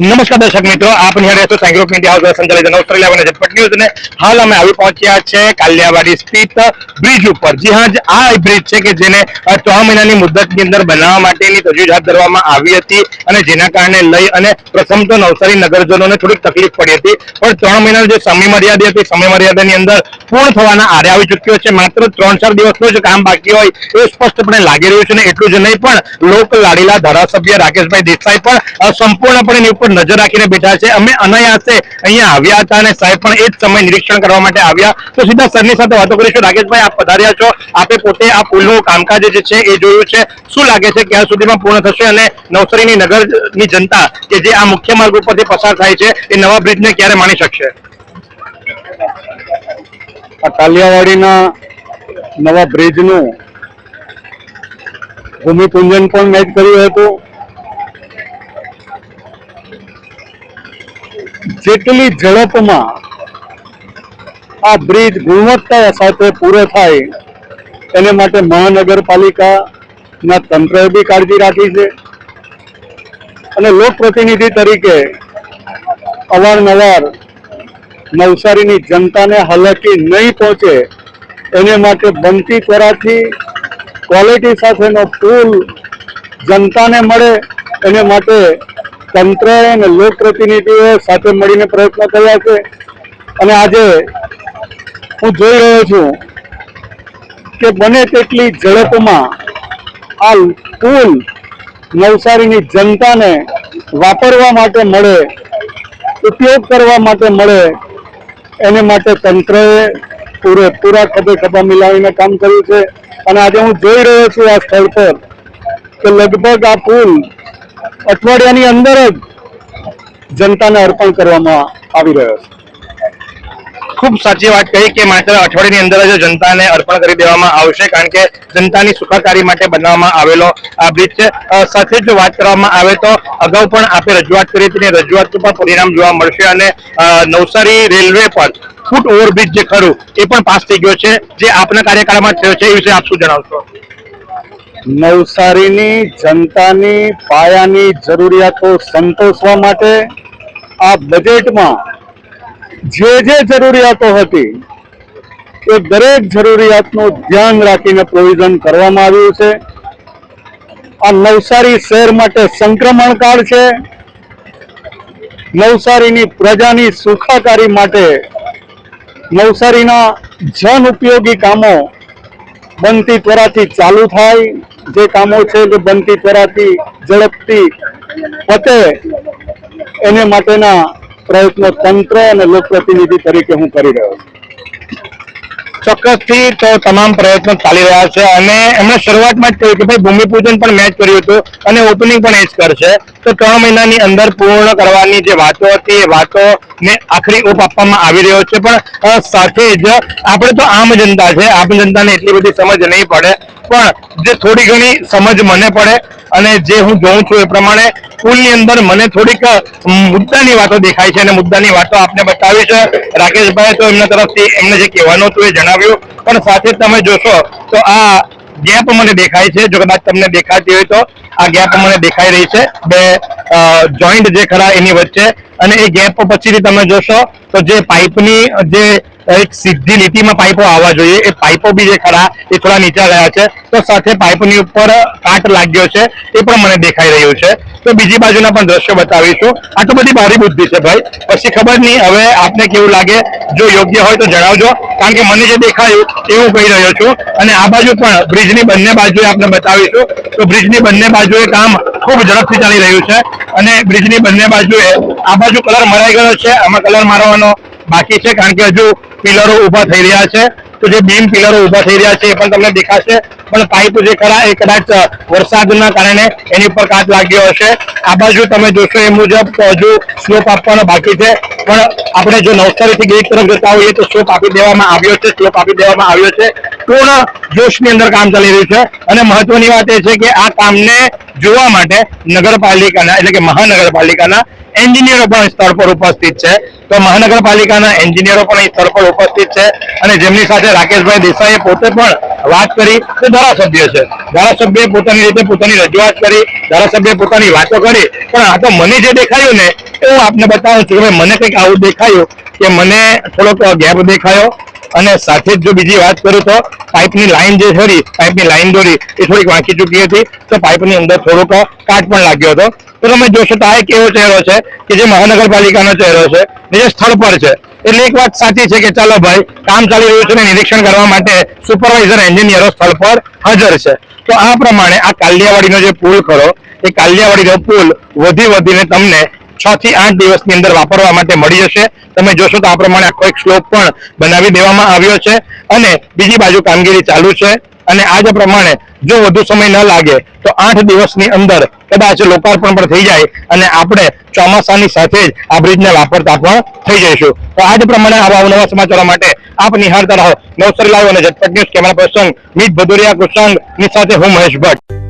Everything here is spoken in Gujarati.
નમસ્કાર દર્શક મિત્રો આપ ઓસ્ટ્રેલિયા ઝટપટ ન્યૂઝ ને હાલ અમે આવી પહોંચ્યા છે કાલિયાવાડી સ્થિત બ્રિજ ઉપર. જી હા આ બ્રિજ છે કે જેને છ મહિનાની મુદ્દતની અંદર બનાવવા માટેની તજવીજ હાથ ધરવામાં આવી હતી અને જેના કારણે લઈ અને પ્રથમ તો નવસારી નગરજનોને થોડીક તકલીફ પડી હતી. પણ ત્રણ મહિનાની જે સમય મર્યાદા હતી સમય મર્યાદાની અંદર પૂર્ણ થવાના આરે આવી ચૂક્યો છે. માત્ર ત્રણ ચાર દિવસનું જ કામ બાકી હોય એ સ્પષ્ટપણે લાગી રહ્યું છે અને એટલું જ નહીં, પણ લોક લાડીલા ધારાસભ્ય રાકેશભાઈ દેસાઈ પણ સંપૂર્ણપણે નજર રાખીને બેઠા છે. અમે અનાયાસે અહીંયા આવ્યા હતા અને સાહેબ પણ એ જ સમય નિરીક્ષણ કરવા માટે આવ્યા. તો સીધા સરની સાથે વાતો કરીશું. રાકેશભાઈ, આપ પધાર્યા છો. આપે પોતે આ પુલનું કામકાજ જે છે એ જોયું છે. શું લાગે છે ક્યાં સુધીમાં પૂર્ણ થશે અને નવસારીની નગરની જનતા કે જે આ મુખ્ય માર્ગ ઉપરથી પસાર થાય છે, એ નવા બ્રિજને ક્યારે માણી શકશે? આ કાલિયાવાડીના નવા બ્રિજનું ભૂમિપૂજન પણ મેં કર્યું હતું. જેટલી ઝડપમાં આ બ્રિજ ગુણવત્તા સાથે પૂરો થાય, એને માટે મહાનગરપાલિકાના તંત્રએ બી કાળજી રાખી છે. અને લોકપ્રતિનિધિ તરીકે અવારનવાર નવસારીની જનતાને હાલાકી નહીં પહોંચે, એને માટે બનતી ત્વરાથી ક્વોલિટી સાથેનો પુલ જનતાને મળે, એને માટે તંત્ર અને લોકપ્રતિનિધિઓ સાથે મળીને પ્રયત્નો કર્યા છે. અને આજે હું જોઈ રહ્યો છું કે બને તેટલી ઝડપમાં આ પુલ નવસારીની જનતાને વાપરવા માટે મળે, ઉપયોગ કરવા માટે મળે, એને માટે તંત્રએ પૂરેપૂરા ખભે ખભા મિલાવીને કામ કર્યું છે. અને આજે હું જોઈ રહ્યો છું આ સ્થળ પર કે લગભગ આ પુલ અઠવાડિયાની અંદર જ જનતાને અર્પણ કરવામાં આવી રહ્યો છે. ખૂબ સાચી વાત કહી કે માત્ર અઠવાડિયાની અંદર જ જનતાને અર્પણ કરી દેવામાં આવશે કારણ કે જનતાની સુખાકારી માટે બનાવવામાં આવેલો આ બ્રિજ છે. સાથે જો વાત કરવામાં આવે તો અગાઉ પણ આપે રજૂઆત કરી હતી રજૂઆત પણ પરિણામ જોવા મળશે અને નવસારી રેલવે પર ફૂટ ઓવરબ્રિજ જે ખરું એ પણ પાસ થઈ ગયો છે. જે આપના કાર્યકાળમાં થયો છે એ વિશે આપ શું જણાવશો? નવસારીની જનતાની પાયાની જરૂરિયાતો સંતોષવા માટે આ બજેટમાં જે જે જરૂરિયાતો હતી એ દરેક જરૂરિયાતનું ધ્યાન રાખીને પ્રોવિઝન કરવામાં આવ્યું છે. આ નવસારી શહેર માટે સંક્રમણ કાળ છે. નવસારીની પ્રજાની સુખાકારી માટે નવસારીના જન ઉપયોગી કામો બનતી ત્વરાથી ચાલુ થાય. જે કામો છે જે બનતી ત્વરાથી ઝડપથી પતે, એને માટેના પ્રયત્નો તંત્ર અને લોકપ્રતિનિધિ તરીકે હું કરી રહ્યો છું. ચોક્કસથી તો તમામ પ્રયત્નો ચાલી રહ્યા છે અને એમણે શરૂઆતમાં જ કહ્યું કે ભાઈ ભૂમિપૂજન પણ મેચ કર્યું હતું અને ઓપનિંગ પણ એ જ કરશે. તો ત્રણ મહિનાની અંદર પૂર્ણ કરવાની જે વાતો હતી, એ વાતો ને આખરી ઓપ આપવામાં આવી રહ્યો છે. પણ સાથે જ આપણે તો આમ જનતા છે. આમ જનતાને એટલી બધી સમજ નહીં પડે. પણ જે થોડી ઘણી સમજ મને પડે અને જે હું જોઉં છું એ પ્રમાણે સ્કૂલની અંદર મને થોડીક મુદ્દાની વાતો દેખાય છે અને મુદ્દાની વાતો આપને બતાવી છે. રાકેશભાઈ તો એમના તરફથી એમને જે કહેવાનું હતું એ જણાવ્યું. પણ સાથે તમે જોશો તો આ ગેપ મને દેખાય છે. જો કદાચ તમને દેખાતી હોય તો આ ગેપ મને દેખાઈ રહી છે. બે જોઈન્ટ જે ખરા એની વચ્ચે અને એ ગેપ પછીથી તમે જોશો તો જે પાઇપની, જે એક સીધી લીટીમાં પાઇપો આવવા જોઈએ, એ પાઇપો બી જે ખરા એ થોડા નીચા ગયા છે. તો સાથે પાઇપની ઉપર કાટ લાગ્યો છે, એ પણ મને દેખાઈ રહ્યું છે. તો બીજી બાજુના પણ દ્રશ્યો બતાવીશું. આ તો બધી મારી બુદ્ધિ છે ભાઈ. પછી ખબર નહીં, હવે આપને કેવું લાગે? જો યોગ્ય હોય તો જણાવજો. કારણ કે મને જે દેખાયું એ હું કહી રહ્યો છું. અને આ બાજુ પણ બ્રિજની બંને બાજુએ આપણે બતાવીશું. તો બ્રિજની બંને બાજુએ કામ ખૂબ ઝડપથી ચાલી રહ્યું છે અને બ્રિજની બંને બાજુએ આ બાજુ કલર મરાઈ ગયો છે. આમાં કલર મારવાનો બાકી છે કારણ કે હજુ પિલરો ઊભા થઈ રહ્યા છે. તો જે બીમ પિલરો ઊભા થઈ રહ્યા છે એ પણ તમને દેખાશે. પણ પાઇપ જે ખરા એ કદાચ વરસાદના કારણે એની ઉપર કાચ લાગ્યો હશે. આ બાજુ તમે જોશો એ મુજબ હજુ સ્લોપ આપવાનો બાકી છે. પણ આપણે જો નવસારીથી ગેટ તરફ જતા હોઈએ તો સ્લોપ આપી દેવામાં આવ્યો છે. સ્લોપ આપી દેવામાં આવ્યો છે. પૂર્ણ જોશની અંદર કામ ચાલી રહ્યું છે. અને મહત્વની વાત એ છે કે આ કામને જોવા માટે નગરપાલિકાના એટલે કે મહાનગરપાલિકાના એન્જિનિયરો પણ સ્થળ પર ઉપસ્થિત છે. તો મહાનગરપાલિકાના એન્જિનિયરો પણ સ્થળ પર ઉપસ્થિત છે. અને જેમની સાથે રાકેશભાઈ દેસાઈએ પોતે પણ વાત કરી, તે ધારાસભ્ય છે. ધારાસભ્યએ પોતાની રીતે પોતાની રજૂઆત કરી, ધારાસભ્યએ પોતાની વાતો કરી. પણ આ તો મને જે દેખાયું ને એ હું આપને બતાવું છું કે મને કંઈક આવું દેખાયું કે મને થોડોક ગેપ દેખાયો. અને સાથે જ જો બીજી વાત કરું તો પાઇપની લાઈન જે ખરી પાઇપની લાઈન દોરી, એ થોડીક વાંકી ચૂકી હતી, તો પાઇપની અંદર થોડોક કાટ પણ લાગ્યો હતો. તો તમે જોશો તો આ એક એવો ચહેરો છે કે જે મહાનગરપાલિકાનો ચહેરો છે જે સ્થળ પર છે. એટલે એક વાત સાચી છે કે ચાલો ભાઈ, કામ ચાલી રહ્યું છે ને નિરીક્ષણ કરવા માટે સુપરવાઇઝર એન્જિનિયરો સ્થળ પર હાજર છે. તો આ પ્રમાણે આ કાલિયાવાડીનો જે પુલ ખરો, એ કાલિયાવાડીનો પુલ વધી વધીને તમને છ થી આઠ દિવસની અંદર વાપરવા માટે મળી જશે. તમે જોશો તો આ પ્રમાણે આખો એક સ્લોપ પણ બનાવી દેવામાં આવ્યો છે. અને બીજી બાજુ કામગીરી ચાલુ છે. અને આ જ પ્રમાણે જો વધુ સમય ન લાગે, તો આઠ દિવસની અંદર કદાચ લોકાર્પણ પણ થઈ જાય અને આપણે ચોમાસાની સાથે જ આ બ્રિજને વાપરતા પણ થઈ જઈશું. તો આ જ પ્રમાણે આવા અવનવા સમાચારો માટે આપ નિહાળતા રહો. નવસારી લાઈવ અને Jhatpat news camera person, Meet Bhaduria કુશાંગની સાથે હું મહેશ ભટ્ટ.